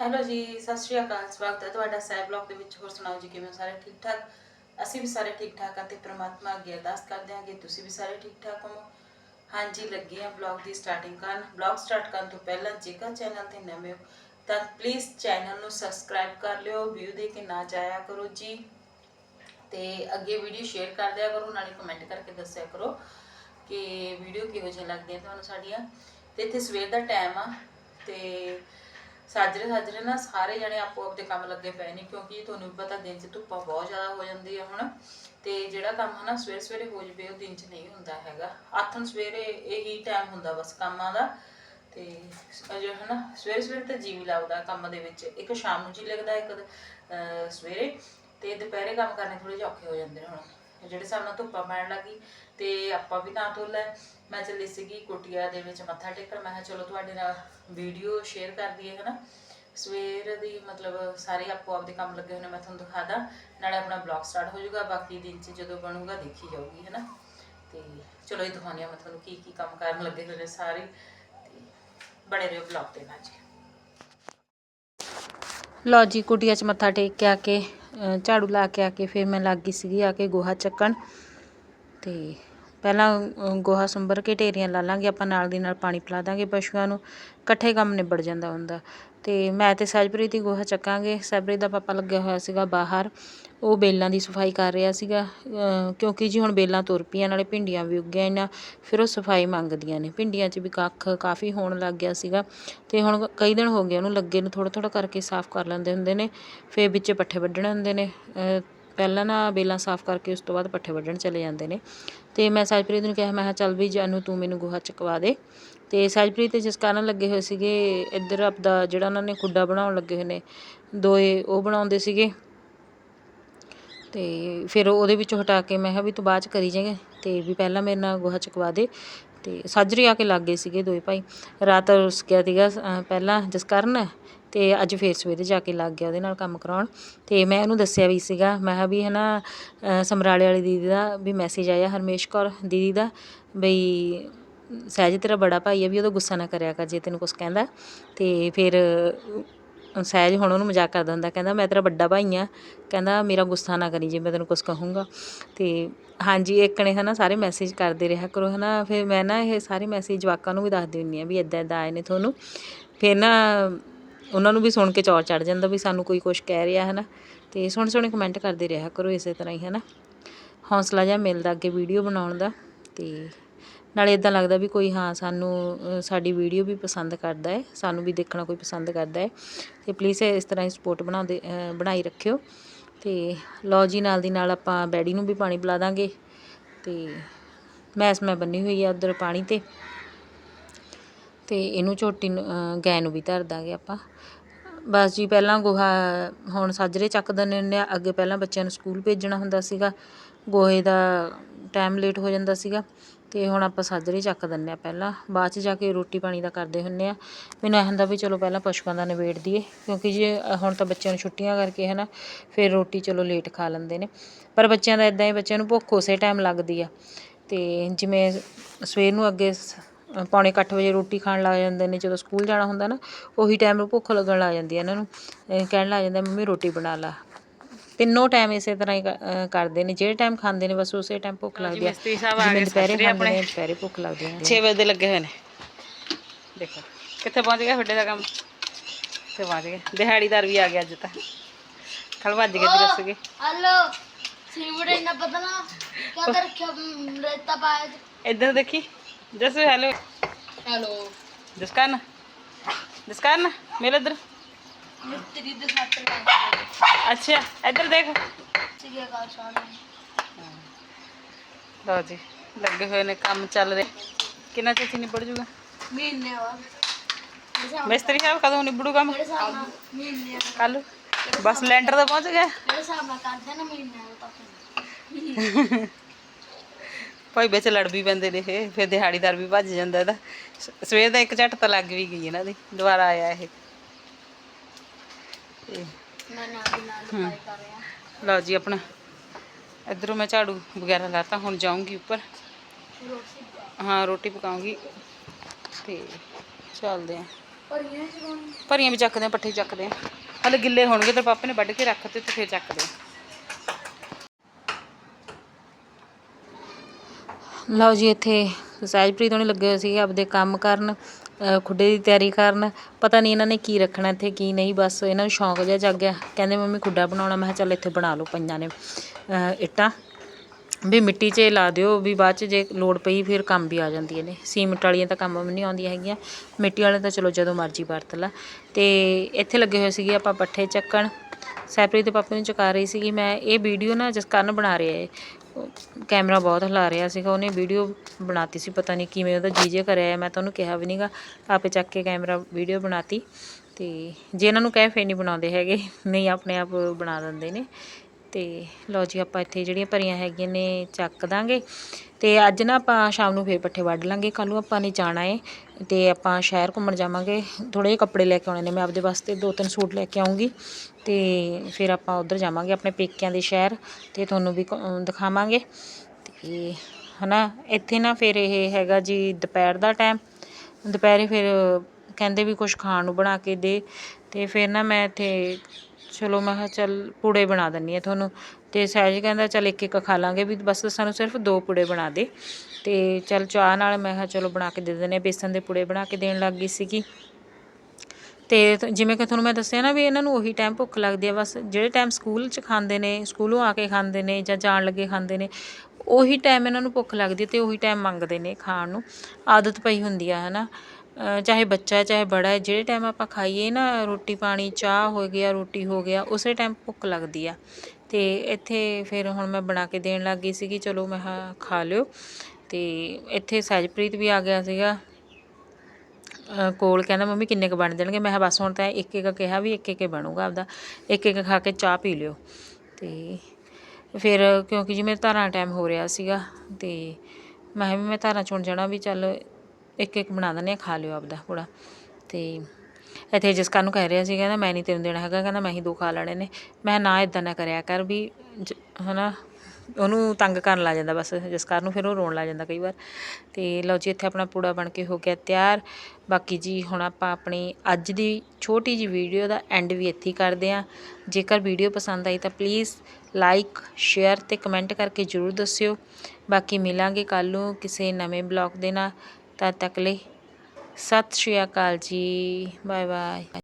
Hello ਜੀ, ਸਤਿ ਸ਼੍ਰੀ ਅਕਾਲ, ਸਵਾਗਤ ਹੈ ਤੁਹਾਡਾ ਸੈਬ ਬਲੌਗ ਦੇ ਵਿੱਚ। ਹੋਰ ਸੁਣਾਓ ਜੀ, ਕਿਵੇਂ ਸਾਰੇ ਠੀਕ ਠਾਕ? ਅਸੀਂ ਵੀ ਸਾਰੇ ਠੀਕ ਠਾਕ ਹਾਂ ਤੇ ਪ੍ਰਮਾਤਮਾ ਅੱਗੇ ਅਰਦਾਸ ਕਰਦੇ ਹਾਂ ਕਿ ਤੁਸੀਂ ਵੀ ਸਾਰੇ ਠੀਕ ਠਾਕ ਹੋਵੋ। ਹਾਂਜੀ, ਲੱਗੇ ਆ ਬਲੌਗ ਦੀ ਸਟਾਰਟਿੰਗ ਕਰਨ। ਬਲੌਗ ਸਟਾਰਟ ਕਰਨ ਤੋਂ ਪਹਿਲਾਂ ਜੇਕਰ ਚੈਨਲ ਤੇ ਨਵੇਂ ਹੋ, ਤਾਂ ਪਲੀਜ਼ ਚੈਨਲ ਨੂੰ ਸਬਸਕ੍ਰਾਈਬ ਕਰ ਲਿਓ। ਵੀਡੀਓ ਦੇ ਕੇ ਨਾ ਜਾਇਆ ਕਰੋ ਜੀ। ਤੇ ਅੱਗੇ ਵੀਡੀਓ ਸ਼ੇਅਰ ਕਰ ਦਿਆ ਕਰੋ, ਨਾਲੇ ਕਮੈਂਟ ਕਰਕੇ ਦੱਸਿਆ ਕਰੋ ਕਿ ਵੀਡੀਓ ਕਿਹੋ ਜਿਹੀਆਂ ਲੱਗਦੀਆਂ ਤੁਹਾਨੂੰ ਸਾਡੀਆਂ। ਤੇ ਇੱਥੇ ਸਵੇਰ ਦਾ ਟਾਈਮ ਆ ਤੇ ਸਾਜਰੇ ਸਾਜਰੇ ਨਾ ਸਾਰੇ ਜਣੇ ਆਪੋ ਆਪਦੇ ਕੰਮ ਲੱਗੇ ਪਏ ਨੇ, ਕਿਉਂਕਿ ਤੁਹਾਨੂੰ ਵੀ ਪਤਾ ਦਿਨ 'ਚ ਧੁੱਪਾਂ ਬਹੁਤ ਜ਼ਿਆਦਾ ਹੋ ਜਾਂਦੀ ਆ ਹੁਣ, ਤੇ ਜਿਹੜਾ ਕੰਮ ਹਨਾ ਸਵੇਰੇ ਸਵੇਰੇ ਹੋ ਜਵੇ, ਉਹ ਦਿਨ 'ਚ ਨਹੀਂ ਹੁੰਦਾ ਹੈਗਾ। ਆਥਣ ਸਵੇਰੇ ਇਹੀ ਟਾਈਮ ਹੁੰਦਾ ਬਸ ਕੰਮਾਂ ਦਾ, ਤੇ ਜੋ ਹਨਾ ਸਵੇਰੇ ਸਵੇਰੇ ਤਾਂ ਜੀ ਵੀ ਲੱਗਦਾ ਕੰਮ ਦੇ ਵਿੱਚ। ਇੱਕ ਸ਼ਾਮ ਨੂੰ ਜੀ ਲੱਗਦਾ, ਇੱਕ ਸਵੇਰੇ, ਤੇ ਦੁਪਹਿਰੇ ਕੰਮ ਕਰਨੇ ਥੋੜੇ ਜਿਹਾ ਔਖੇ ਹੋ ਜਾਂਦੇ ਨੇ ਹੁਣ। ਜਿਹੜੇ ਹਿਸਾਬ ਨਾਲ ਧੁੱਪਾਂ ਪੈਣ ਲੱਗੀ ਤੇ ਆਪਾਂ ਵੀ ਨਾ ਧੋ ਲੈ ਮੈਂ ਚੱਲੀ ਸੀਗੀ ਕੁਟਿਆ ਦੇ ਵਿੱਚ ਮੱਥਾ ਟੇਕਣ। ਮੈਂ ਕਿਹਾ ਚਲੋ ਤੁਹਾਡੇ ਨਾਲ ਵੀਡੀਓ ਸ਼ੇਅਰ ਕਰ ਦਈਏ, ਹਨਾ? ਸਵੇਰ ਦੀ ਮਤਲਬ ਸਾਰੇ ਆਪੋ ਆਪਦੇ ਕੰਮ ਲੱਗੇ ਹੋਏ ਮੈਂ ਤੁਹਾਨੂੰ ਦਿਖਾ ਦਾਂ। ਨਾਲੇ ਆਪਣਾ ਬਲੌਗ ਸਟਾਰਟ ਹੋ ਜਾਊਗਾ, ਬਾਕੀ ਦਿਨ 'ਚ ਜਦੋਂ ਬਣੂਗਾ ਦੇਖੀ ਜਾਊਗੀ, ਹਨਾ? ਤੇ ਚਲੋ ਇਹ ਦਿਖਾਉਂਦੀ ਹਾਂ ਮੈਂ ਤੁਹਾਨੂੰ ਕੀ ਕੀ ਕੰਮ ਕਰਨ ਲੱਗੇ ਹੋਏ ਨੇ ਸਾਰੇ। ਤੇ ਬਣੇ ਰਹੋ ਬਲੌਗ ਦੇ ਨਾਲ ਜੀ। ਲੋ ਜੀ, ਕੁਟੀਆ 'ਚ ਮੱਥਾ ਟੇਕ ਕੇ ਆ ਕੇ ਝਾੜੂ ਲਾ ਕੇ ਆ ਕੇ ਫਿਰ ਮੈਂ ਲੱਗ ਗਈ ਸੀਗੀ ਆ ਕੇ ਗੋਹਾ ਚੱਕਣ। ਅਤੇ ਪਹਿਲਾਂ ਗੋਹਾ ਸੰਭਰ ਕੇ ਢੇਰੀਆਂ ਲਾ ਲਾਂਗੇ, ਆਪਾਂ ਨਾਲ ਦੀ ਨਾਲ ਪਾਣੀ ਪਿਲਾ ਦਾਂਗੇ, ਪਸ਼ੂਆਂ ਨੂੰ ਇਕੱਠੇ ਕੰਮ ਨਿਬੜ ਜਾਂਦਾ ਹੁੰਦਾ। ਅਤੇ ਮੈਂ ਤੇ ਸਹਿਜਪ੍ਰੀਤ ਹੀ ਗੋਹਾ ਚੱਕਾਂਗੇ। ਸਹਿਜਪ੍ਰੀਤ ਦਾ ਪਾਪਾ ਲੱਗਿਆ ਹੋਇਆ ਸੀਗਾ ਬਾਹਰ। ਉਹ ਬੇਲਾਂ ਦੀ ਸਫ਼ਾਈ ਕਰ ਰਿਹਾ ਸੀਗਾ ਕਿਉਂਕਿ ਜੀ ਹੁਣ ਬੇਲਾਂ ਤੁਰ ਪਈਆਂ, ਨਾਲੇ ਭਿੰਡੀਆਂ ਵੀ ਉੱਗੀਆਂ ਇਹਨਾਂ ਫਿਰ ਉਹ ਸਫ਼ਾਈ ਮੰਗਦੀਆਂ ਨੇ। ਭਿੰਡੀਆਂ 'ਚ ਵੀ ਕੱਖ ਕਾਫੀ ਹੋਣ ਲੱਗ ਗਿਆ ਸੀਗਾ। ਅਤੇ ਹੁਣ ਕਈ ਦਿਨ ਹੋ ਗਏ, ਉਹਨੂੰ ਲੱਗੇ ਨੂੰ ਥੋੜ੍ਹਾ ਥੋੜ੍ਹਾ ਕਰਕੇ ਸਾਫ਼ ਕਰ ਲੈਂਦੇ ਹੁੰਦੇ ਨੇ, ਫਿਰ ਵਿੱਚੇ ਪੱਠੇ ਵੱਢਣੇ ਹੁੰਦੇ ਨੇ ਪਹਿਲਾਂ ਨਾ ਬੇਲਾਂ ਸਾਫ਼ ਕਰਕੇ ਉਸ ਤੋਂ ਬਾਅਦ ਪੱਠੇ ਵੱਢਣ ਚਲੇ ਜਾਂਦੇ ਨੇ। ਤੇ ਮੈਂ ਸਹਿਜਪ੍ਰੀਤ ਨੂੰ ਕਿਹਾ, ਮੈਂ ਕਿਹਾ, ਚੱਲ ਵੀ ਜਾਨੂੰ, ਤੂੰ ਮੈਨੂੰ ਗੋਹਾ ਚਕਵਾ ਦੇ। ਤੇ ਸਹਿਜਪ੍ਰੀਤ ਤੇ ਜਿਸ ਕਾਰਨ ਲੱਗੇ ਹੋਏ ਸੀਗੇ, ਇੱਧਰ ਆਪਦਾ ਜਿਹੜਾ ਉਹਨਾਂ ਨੇ ਖੁੱਡਾ ਬਣਾਉਣ ਲੱਗੇ ਹੋਏ ਨੇ, ਦੋਏ ਉਹ ਬਣਾਉਂਦੇ ਸੀਗੇ। ਤੇ ਫਿਰ ਉਹਦੇ ਵਿੱਚੋਂ ਹਟਾ ਕੇ ਮੈਂ ਕਿਹਾ ਵੀ ਤੂੰ ਬਾਅਦ ਚ ਕਰੀ ਜਾਏਗਾ, ਤੇ ਵੀ ਪਹਿਲਾਂ ਮੇਰੇ ਨਾਲ ਗੋਹਾ ਚਕਵਾ ਦੇ। ਅਤੇ ਸਾਜਰੇ ਆ ਕੇ ਲੱਗ ਗਏ ਸੀਗੇ ਦੋਵੇਂ ਭਾਈ। ਰਾਤ ਰੁਸ ਗਿਆ ਸੀਗਾ ਪਹਿਲਾਂ ਜਸਕਰਨ ਅਤੇ ਅੱਜ ਫਿਰ ਸਵੇਰੇ ਜਾ ਕੇ ਲੱਗ ਗਿਆ ਉਹਦੇ ਨਾਲ ਕੰਮ ਕਰਾਉਣ। ਅਤੇ ਮੈਂ ਉਹਨੂੰ ਦੱਸਿਆ ਵੀ ਸੀਗਾ, ਮੈਂ ਕਿਹਾ ਵੀ ਹੈ ਨਾ ਸਮਰਾਲੇ ਵਾਲੀ ਦੀਦੀ ਦਾ ਵੀ ਮੈਸੇਜ ਆਇਆ ਹਰਮੇਸ਼ ਕੌਰ ਦੀਦੀ ਦਾ ਬਈ, ਸਹਿਜ ਤੇਰਾ ਬੜਾ ਭਾਈ ਹੈ ਵੀ ਉਹਦਾ ਗੁੱਸਾ ਨਾ ਕਰਿਆ ਕਰ ਜੇ ਤੈਨੂੰ ਕੁਝ ਕਹਿੰਦਾ। ਅਤੇ ਫਿਰ ਸਹਿਜ ਹੁਣ ਉਹਨੂੰ ਮਜ਼ਾਕ ਕਰਦਾ ਹੁੰਦਾ, ਕਹਿੰਦਾ ਮੈਂ ਤੇਰਾ ਵੱਡਾ ਭਾਈ ਹਾਂ ਕਹਿੰਦਾ ਮੇਰਾ ਗੁੱਸਾ ਨਾ ਕਰੀ ਜੇ, ਮੈਂ ਤੈਨੂੰ ਕੁਛ ਕਹੂੰਗਾ। ਅਤੇ ਹਾਂਜੀ, ਇੱਕ ਨੇ ਹੈ ਨਾ ਸਾਰੇ ਮੈਸੇਜ ਕਰਦੇ ਰਿਹਾ ਕਰੋ ਹੈ ਨਾ ਫਿਰ ਮੈਂ ਨਾ ਇਹ ਸਾਰੇ ਮੈਸੇਜ ਜਵਾਕਾਂ ਨੂੰ ਵੀ ਦੱਸਦੀ ਹੁੰਦੀ ਹਾਂ ਵੀ ਇੱਦਾਂ ਇੱਦਾਂ ਆਏ ਨੇ ਤੁਹਾਨੂੰ। ਫਿਰ ਨਾ ਉਹਨਾਂ ਨੂੰ ਵੀ ਸੁਣ ਕੇ ਚੌਰ ਚੜ ਜਾਂਦਾ ਵੀ ਸਾਨੂੰ ਕੋਈ ਕੁਛ ਕਹਿ ਰਿਹਾ ਹੈ ਨਾ ਅਤੇ ਸੋਹਣੇ ਸੋਹਣੇ ਕਮੈਂਟ ਕਰਦੇ ਰਿਹਾ ਕਰੋ ਇਸੇ ਤਰ੍ਹਾਂ ਹੀ ਹੈ ਨਾ ਹੌਸਲਾ ਜਿਹਾ ਮਿਲਦਾ ਅੱਗੇ ਵੀਡੀਓ ਬਣਾਉਣ ਦਾ ਅਤੇ ਨਾਲੇ ਇਦਾਂ ਲੱਗਦਾ ਵੀ ਕੋਈ ਹਾਂ ਸਾਨੂੰ ਸਾਡੀ ਵੀਡੀਓ ਵੀ ਪਸੰਦ ਕਰਦਾ ਹੈ ਸਾਨੂੰ ਵੀ ਦੇਖਣਾ ਕੋਈ ਪਸੰਦ ਕਰਦਾ ਹੈ। ਤੇ ਪਲੀਜ਼ ਇਸ ਤਰ੍ਹਾਂ ਹੀ ਸਪੋਰਟ ਬਣਾਉਂਦੇ ਬਣਾਈ ਰੱਖਿਓ। ਤੇ ਲਓ ਜੀ ਨਾਲ ਦੀ ਨਾਲ ਆਪਾਂ ਬੈਡੀ ਨੂੰ ਵੀ ਪਾਣੀ ਪਿਲਾ ਦਾਂਗੇ। ਤੇ ਮੈਸ ਮੈਂ ਬੰਨੀ ਹੋਈ ਆ ਉਧਰ ਪਾਣੀ ਤੇ। ਤੇ ਇਹਨੂੰ ਝੋਟੀ ਨੂੰ ਅ, ਨੂੰ ਵੀ ਧਰ ਦਾਂਗੇ ਆਪਾਂ। ਬਸ ਜੀ ਪਹਿਲਾਂ ਗੋਹਾ ਹੁਣ ਸਾਜਰੇ ਚੱਕ ਦਿੰਦੇ ਹੁੰਦੇ ਆ। ਅੱਗੇ ਪਹਿਲਾਂ ਬੱਚਿਆਂ ਨੂੰ ਸਕੂਲ ਭੇਜਣਾ ਹੁੰਦਾ ਸੀਗਾ। ਗੋਹੇ ਦਾ ਟਾਈਮ ਲੇਟ ਹੋ ਜਾਂਦਾ ਸੀਗਾ ਅਤੇ ਹੁਣ ਆਪਾਂ ਸਾਜਰੇ ਚੱਕ ਦਿੰਦੇ ਹਾਂ ਪਹਿਲਾਂ। ਬਾਅਦ ਚ ਜਾ ਕੇ ਰੋਟੀ ਪਾਣੀ ਦਾ ਕਰਦੇ ਹੁੰਦੇ ਹਾਂ। ਮੈਨੂੰ ਇਹ ਹੁੰਦਾ ਵੀ ਚਲੋ ਪਹਿਲਾਂ ਪਸ਼ੂਆਂ ਦਾ ਨਿਬੇੜ ਦਈਏ, ਕਿਉਂਕਿ ਜੇ ਹੁਣ ਤਾਂ ਬੱਚਿਆਂ ਨੂੰ ਛੁੱਟੀਆਂ ਕਰਕੇ ਹੈ ਨਾ ਫਿਰ ਰੋਟੀ ਚਲੋ ਲੇਟ ਖਾ ਲੈਂਦੇ ਨੇ। ਪਰ ਬੱਚਿਆਂ ਦਾ ਇੱਦਾਂ ਹੀ, ਬੱਚਿਆਂ ਨੂੰ ਭੁੱਖ ਉਸੇ ਟਾਈਮ ਲੱਗਦੀ ਆ। ਅਤੇ ਜਿਵੇਂ ਸਵੇਰ ਨੂੰ ਅੱਗੇ ਸ- ਪੌਣੇ ਕੁ ਅੱਠ ਵਜੇ ਰੋਟੀ ਖਾਣ ਲੱਗ ਜਾਂਦੇ ਨੇ, ਜਦੋਂ ਸਕੂਲ ਜਾਣਾ ਹੁੰਦਾ ਨਾ, ਉਹੀ ਟਾਈਮ ਨੂੰ ਭੁੱਖ ਲੱਗਣ ਲੱਗ ਜਾਂਦੀ ਹੈ ਇਹਨਾਂ ਨੂੰ। ਕਹਿਣ ਲੱਗ ਜਾਂਦਾ, ਮੰਮੀ ਰੋਟੀ ਬਣਾ ਲਾ। ਤਿੰਨੋਂ ਟਾਈਮ ਇਸੇ ਤਰ੍ਹਾਂ ਹੀ ਕਰਦੇ ਨੇ ਜਿਹੜੇ ਟਾਈਮ ਖਾਂਦੇ ਨੇ ਬਸ ਉਸੇ ਟਾਈਮ ਭੁੱਖ ਲੱਗਦੀ ਆ। ਮਿਸਤਰੀ ਸਾਹਿਬ ਆ ਗਏ ਦੁਪਹਿਰੇ ਖਾਂਦੇ ਨੇ ਭੁੱਖ ਲੱਗਦੀ ਆ। 6 ਵਜੇ ਦੇ ਲੱਗੇ ਹੋਏ ਨੇ। ਦੇਖੋ ਕਿੱਥੇ ਪਹੁੰਚ ਗਿਆ ਤੁਹਾਡੇ ਦਾ ਕੰਮ? ਕਿੱਥੇ ਪਹੁੰਚ ਗਿਆ? ਦਿਹਾੜੀਦਾਰ ਵੀ ਆ ਗਿਆ ਅੱਜ ਤਾਂ। ਕੱਲ ਭੱਜ ਗਏ ਤੇ ਰਸਗੇ ਹਲੋ ਸੀਵੜੇ ਨਾ ਬਦਲਾ। ਕਿਆ ਕਰ ਰੱਖਿਆ ਰੇਤਾ ਪਾਇਆ ਇੱਧਰ ਦੇਖੀ। ਜਸ ਹੈਲੋ। ਹੈਲੋ। ਜਸਕਰਨ। ਜਸਕਰਨ ਮੇਰੇ ਇੱਧਰ। मिस्त्री दे साथ लगा ਅੱਛਾ ਇੱਧਰ ਦੇਖ ठीक है का सारे ਲਓ ਜੀ ਲੱਗੇ ਹੋਏ ਨੇ ਕੰਮ ਚੱਲ ਰਿਹਾ ਕਿੰਨਾ ਚਿਰ ਨਿਬੜ ਜੂਗਾ महीने बाद ਮਿਸਤਰੀ ਸਾਹਿਬ ਕਦੋਂ ਨਿਬੜੂ ਕੰਮ मेरे सामने महीने ਕੱਲ ਬਸ ਲੈਂਟਰ ਤਾਂ ਪਹੁੰਚ ਗਿਆ मेरे सामने कर देना महीने तक ਭਾਈ ਵਿੱਚ ਲੜ ਵੀ ਪੈਂਦੇ ਨੇ ਇਹ ਫਿਰ ਦਿਹਾੜੀਦਾਰ ਵੀ ਭੱਜ ਜਾਂਦਾ ਇਹਦਾ ਸ- ਸਵੇਰ ਦਾ ਇੱਕ ਝੱਟ ਤਾਂ ਲੱਗ ਵੀ ਗਈ ਇਹਨਾਂ ਦੀ ਦੁਬਾਰਾ ਆਇਆ ਇਹ ਲਓ ਜੀ ਆਪਣਾ। ਇਧਰੋਂ ਮੈਂ ਝਾੜੂ ਵਗੈਰਾ ਲਾਤਾ, ਹੁਣ ਜਾਊਂਗੀ ਉੱਪਰ। ਹਾਂ, ਰੋਟੀ ਪਕਾਉਂਗੀ। ਤੇ ਚੱਲਦੇ ਆ। ਭਰੀਆਂ ਵੀ ਚੱਕਦੇ ਆ, ਪੱਠੇ ਚੱਕਦੇ ਆ। ਹਲੇ ਗਿੱਲੇ ਹੋਣਗੇ, ਤੇ ਪਾਪੇ ਨੇ ਵੱਢ ਕੇ ਰੱਖਤੇ, ਤੇ ਫੇਰ ਚੱਕਦੇ ਆ। ਲਓ ਜੀ, ਇੱਥੇ ਸਾਜਪ੍ਰੀਤ ਹੋਣੀ ਲੱਗੇ ਹੋਏ ਸੀ ਆਪਦੇ ਕੰਮ ਕਰਨ। ਖੁੱਡੇ ਦੀ ਤਿਆਰੀ ਕਰਨ। ਪਤਾ ਨਹੀਂ ਇਹਨਾਂ ਨੇ ਕੀ ਰੱਖਣਾ ਇੱਥੇ, ਕੀ ਨਹੀਂ। ਬਸ ਇਹਨਾਂ ਨੂੰ ਸ਼ੌਂਕ ਜਿਹਾ ਜਾਗ ਗਿਆ। ਕਹਿੰਦੇ ਮੰਮੀ ਖੁੱਡਾ ਬਣਾਉਣਾ। ਮੈਂ ਕਿਹਾ ਚੱਲ ਇੱਥੇ ਬਣਾ ਲਓ ਪਈਆਂ ਨੇ ਇੱਟਾਂ। ਵੀ ਮਿੱਟੀ 'ਚ ਲਾ ਦਿਓ ਵੀ ਬਾਅਦ 'ਚ ਜੇ ਲੋੜ ਪਈ ਫਿਰ ਕੰਮ ਵੀ ਆ ਜਾਂਦੀਆਂ ਨੇ। ਸੀਮਿੰਟ ਵਾਲੀਆਂ ਤਾਂ ਕੰਮ ਵੀ ਨਹੀਂ ਆਉਂਦੀਆਂ ਹੈਗੀਆਂ। ਮਿੱਟੀ ਵਾਲੇ ਤਾਂ ਚਲੋ ਜਦੋਂ ਮਰਜ਼ੀ ਵਰਤ ਲਾ। ਤੇ ਇੱਥੇ ਲੱਗੇ ਹੋਏ ਸੀਗੇ ਆਪਾਂ ਪੱਠੇ ਚੱਕਣ। ਸੈਪਰੀ ਦੇ ਪਾਪੇ ਨੂੰ ਚੁਕਾ ਰਹੀ ਸੀਗੀ। ਮੈਂ ਇਹ ਵੀਡੀਓ ਨਾ ਜਿਸ ਕਾਰਨ ਬਣਾ ਰਿਹਾ ਏ। ਕੈਮਰਾ ਬਹੁਤ ਹਿਲਾ ਰਿਹਾ ਸੀਗਾ, ਉਹਨੇ ਵੀਡੀਓ ਬਣਾਤੀ ਸੀ, ਪਤਾ ਨਹੀਂ ਕਿਵੇਂ ਉਹਦਾ ਜੀਜੇ ਕਰਿਆ ਮੈਂ ਤਾਂ ਉਹਨੂੰ ਕਿਹਾ ਵੀ ਨਹੀਂਗਾ ਆਪੇ ਚੱਕ ਕੇ ਕੈਮਰਾ ਵੀਡੀਓ ਬਣਾਤੀ, ਤੇ ਜੇ ਇਹਨਾਂ ਨੂੰ ਕਹਿ ਫੇਰ ਨਹੀਂ ਬਣਾਉਂਦੇ ਹੈਗੇ, ਨਹੀਂ ਆਪਣੇ ਆਪ ਬਣਾ ਦਿੰਦੇ ਨੇ, ਤੇ ਲਓ ਜੀ ਆਪਾਂ ਇੱਥੇ ਜਿਹੜੀਆਂ ਭਰੀਆਂ ਹੈਗੀਆਂ ਨੇ ਚੱਕ ਦਾਂਗੇ, ਤੇ ਅੱਜ ਨਾ ਆਪਾਂ ਸ਼ਾਮ ਨੂੰ ਫੇਰ ਪੱਠੇ ਵੱਢ ਲਾਂਗੇ ਕੱਲ ਨੂੰ ਆਪਾਂ ਨੇ ਜਾਣਾ ਏ ਅਤੇ ਆਪਾਂ ਸ਼ਹਿਰ ਘੁੰਮਣ ਜਾਵਾਂਗੇ। ਥੋੜ੍ਹੇ ਜਿਹੇ ਕੱਪੜੇ ਲੈ ਕੇ ਆਉਣੇ ਨੇ, ਮੈਂ ਆਪਦੇ ਵਾਸਤੇ ਦੋ ਤਿੰਨ ਸੂਟ ਲੈ ਕੇ ਆਉਂਗੀ ਅਤੇ ਫਿਰ ਆਪਾਂ ਉੱਧਰ ਜਾਵਾਂਗੇ ਆਪਣੇ ਪੇਕਿਆਂ ਦੇ ਸ਼ਹਿਰ ਅਤੇ ਤੁਹਾਨੂੰ ਵੀ ਕ- ਦਿਖਾਵਾਂਗੇ। ਹੈ ਨਾ ਇੱਥੇ ਨਾ ਫਿਰ ਇਹ ਹੈਗਾ ਜੀ ਦੁਪਹਿਰ ਦਾ ਟਾਈਮ ਦੁਪਹਿਰੇ ਫਿਰ ਕਹਿੰਦੇ ਵੀ ਕੁਛ ਖਾਣ ਨੂੰ ਬਣਾ ਕੇ ਦੇ। ਅਤੇ ਫਿਰ ਨਾ ਮੈਂ ਇੱਥੇ ਚਲੋ ਮੈਂ ਕਿਹਾ ਚੱਲ ਪੂੜੇ ਬਣਾ ਦਿੰਨੀ ਆ ਤੁਹਾਨੂੰ। ਤੇ ਸਹਿਜ ਕਹਿੰਦਾ ਚੱਲ ਇੱਕ ਇੱਕ ਖਾ ਲਾਂਗੇ ਵੀ ਬਸ ਸਾਨੂੰ ਸਿਰਫ ਦੋ ਪੂੜੇ ਬਣਾ ਦੇ। ਤੇ ਚੱਲ ਚਾਹ ਨਾਲ ਮੈਂ ਕਿਹਾ ਚਲੋ ਬਣਾ ਕੇ ਦੇ ਦਿੰਦੇ ਹਾਂ ਬੇਸਨ ਦੇ ਪੂੜੇ ਬਣਾ ਕੇ ਦੇਣ ਲੱਗ ਗਈ ਸੀਗੀ। ਤੇ ਜਿਵੇਂ ਕਿ ਤੁਹਾਨੂੰ ਮੈਂ ਦੱਸਿਆ ਨਾ ਵੀ ਇਹਨਾਂ ਨੂੰ ਉਹੀ ਟਾਈਮ ਭੁੱਖ ਲੱਗਦੀ ਆ ਬਸ ਜਿਹੜੇ ਟਾਈਮ ਸਕੂਲ 'ਚ ਖਾਂਦੇ ਨੇ ਸਕੂਲੋਂ ਆ ਕੇ ਖਾਂਦੇ ਨੇ ਜਾਂ ਜਾਣ ਲੱਗੇ ਖਾਂਦੇ ਨੇ ਉਹੀ ਟਾਈਮ ਇਹਨਾਂ ਨੂੰ ਭੁੱਖ ਲੱਗਦੀ ਹੈ ਤੇ ਉਹੀ ਟਾਈਮ ਮੰਗਦੇ ਨੇ ਖਾਣ ਨੂੰ। ਆਦਤ ਪਈ ਹੁੰਦੀ ਆ ਹਨਾ। ਅ, ਚਾਹੇ ਬੱਚਾ ਹੈ, ਚਾਹੇ ਬੜਾ ਹੈ, ਜਿਹੜੇ ਟਾਈਮ ਆਪਾਂ ਖਾਈਏ ਨਾ, ਰੋਟੀ ਪਾਣੀ, ਚਾਹ ਹੋ ਗਿਆ, ਰੋਟੀ ਹੋ ਗਿਆ, ਉਸੇ ਟਾਈਮ ਭੁੱਖ ਲੱਗਦੀ ਆ। ਅਤੇ ਇੱਥੇ ਫਿਰ ਹੁਣ ਮੈਂ ਬਣਾ ਕੇ ਦੇਣ ਲੱਗ ਗਈ ਸੀਗੀ, ਚਲੋ ਮੈਂ ਕਿਹਾ ਖਾ ਲਿਓ। ਅਤੇ ਇੱਥੇ ਸਹਿਜਪ੍ਰੀਤ ਵੀ ਆ ਗਿਆ ਸੀਗਾ। ਕੋਲ ਕਹਿੰਦਾ, ਮੰਮੀ, ਕਿੰਨੇ ਕੁ ਬਣ ਜਾਣਗੇ? ਮੈਂ ਕਿਹਾ, ਬਸ ਹੁਣ ਤਾਂ ਇੱਕ ਇੱਕ ਕਿਹਾ ਵੀ ਇੱਕ ਇੱਕ ਬਣੂਗਾ ਆਪਦਾ। ਇੱਕ ਇੱਕ ਖਾ ਕੇ ਚਾਹ ਪੀ ਲਿਓ। ਤੇ ਫਿਰ ਕਿਉਂਕਿ ਜੀ ਮੇਰੇ ਧਾਰਾਂ ਟਾਈਮ ਹੋ ਰਿਹਾ ਸੀਗਾ, ਤੇ ਮੈਂ ਕਿਹਾ ਵੀ ਮੈਂ ਧਾਰਾਂ ਚੁਣ ਜਾਣਾ ਵੀ ਚੱਲ ਇੱਕ ਇੱਕ ਬਣਾ ਦਿੰਦੇ ਹਾਂ, ਖਾ ਲਿਓ ਆਪਦਾ ਪੂੜਾ ਤੇ ਇੱਥੇ ਜਿਸ ਨੂੰ ਕਹਿ ਰਿਹਾ ਸੀ, ਕਹਿੰਦਾ ਮੈਂ ਨਹੀਂ ਤੈਨੂੰ ਦੇਣਾ ਹੈਗਾ, ਕਹਿੰਦਾ ਮੈਂ ਹੀ ਦੋ ਖਾ ਲੈਣੇ ਨੇ। ਮੈਂ ਨਾ ਇਦਾਂ ਨਾ ਕਰਿਆ ਕਰ ਵੀ ਜ- ਹਨਾ, ਉਹਨੂੰ ਤੰਗ ਕਰਨ ਲੱਗ ਜਾਂਦਾ ਬਸ ਜਿਸ ਕਾਰਨ ਫਿਰ ਉਹ ਰੋਣ ਲੱਗ ਜਾਂਦਾ ਕਈ ਵਾਰ। ਤੇ ਲਓ ਜੀ, ਇੱਥੇ ਆਪਣਾ ਪੂੜਾ ਬਣ ਕੇ ਹੋ ਗਿਆ ਤਿਆਰ। ਬਾਕੀ ਜੀ, ਹੁਣ ਆਪਾਂ ਆਪਣੀ ਅੱਜ ਦੀ ਛੋਟੀ ਜੀ ਵੀਡੀਓ ਦਾ ਐਂਡ ਵੀ ਇੱਥੇ ਹੀ ਕਰਦੇ ਹਾਂ। ਜੇਕਰ ਵੀਡੀਓ ਪਸੰਦ ਆਈ ਤਾਂ ਪਲੀਜ਼ ਲਾਈਕ ਸ਼ੇਅਰ ਤੇ ਕਮੈਂਟ ਕਰਕੇ ਜਰੂਰ ਦੱਸਿਓ। ਬਾਕੀ ਮਿਲਾਂਗੇ ਕੱਲ ਨੂੰ ਕਿਸੇ ਨਵੇਂ ਬਲੌਗ ਦੇ ਨਾਲ। ਤਦ ਤੱਕ ਲਈ। ਸਤਿ ਸ਼੍ਰੀ ਅਕਾਲ ਜੀ। Bye bye